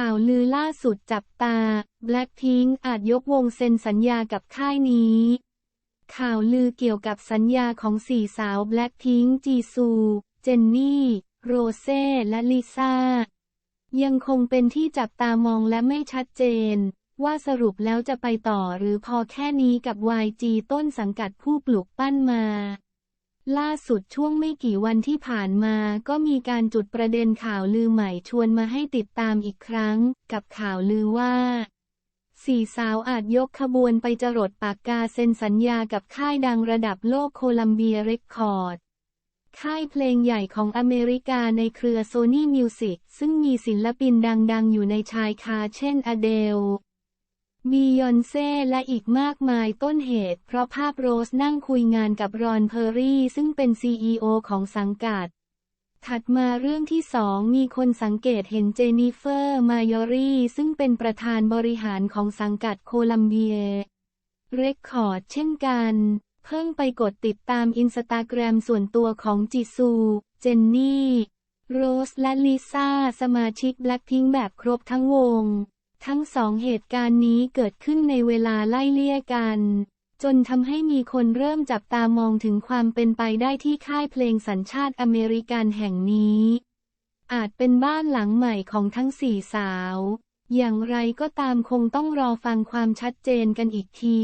ข่าวลือล่าสุดจับตา Blackpink อาจยกวงเซ็นสัญญากับค่ายนี้ ข่าวลือเกี่ยวกับสัญญาของสี่สาว Blackpink จีซู เจนนี่ โรเซ่และลิซ่า ยังคงเป็นที่จับตามองและไม่ชัดเจน ว่าสรุปแล้วจะไปต่อหรือพอแค่นี้กับ YG ต้นสังกัดผู้ปลูกปั้นมา ล่าสุดช่วงไม่กี่วันที่ผ่านมาก็มีการจุดประเด็นข่าวลือใหม่ชวนมาให้ติดตามอีกครั้ง กับข่าวลือว่าสี่สาวอาจยกขบวนไปจรดปากกาเซ็นสัญญากับค่ายดังระดับโลกโคลัมเบียเรคคอร์ด ค่ายเพลงใหญ่ของอเมริกาในเครือ Sony Music ซึ่งมีศิลปินดังๆ อยู่ในชายคาเช่นอเดล บียอนเซ่และอีกมากมายต้นเหตุ เพราะภาพโรสนั่งคุยงานกับรอนเพอร์รี่ ซึ่งเป็น CEO ของสังกัด ถัดมาเรื่องที่สองมีคนสังเกตเห็นเจนิเฟอร์มายอรี่ซึ่งเป็นประธานบริหารของสังกัดโคลัมเบียเรคคอร์ดเช่นกัน เพิ่งไปกดติดตามอินสตาแกรมส่วนตัวของจิซู เจนนี่ โรสและลิซ่าสมาชิกแบล็คพิงแบบครบทั้งวง ทั้งสองเหตุการณ์นี้เกิดขึ้นในเวลาไล่เลี่ยกัน จนทำให้มีคนเริ่มจับตามองถึงความเป็นไปได้ที่ค่ายเพลงสัญชาติอเมริกันแห่งนี้ อาจเป็นบ้านหลังใหม่ของทั้งสี่สาว อย่างไรก็ตามคงต้องรอฟังความชัดเจนกันอีกที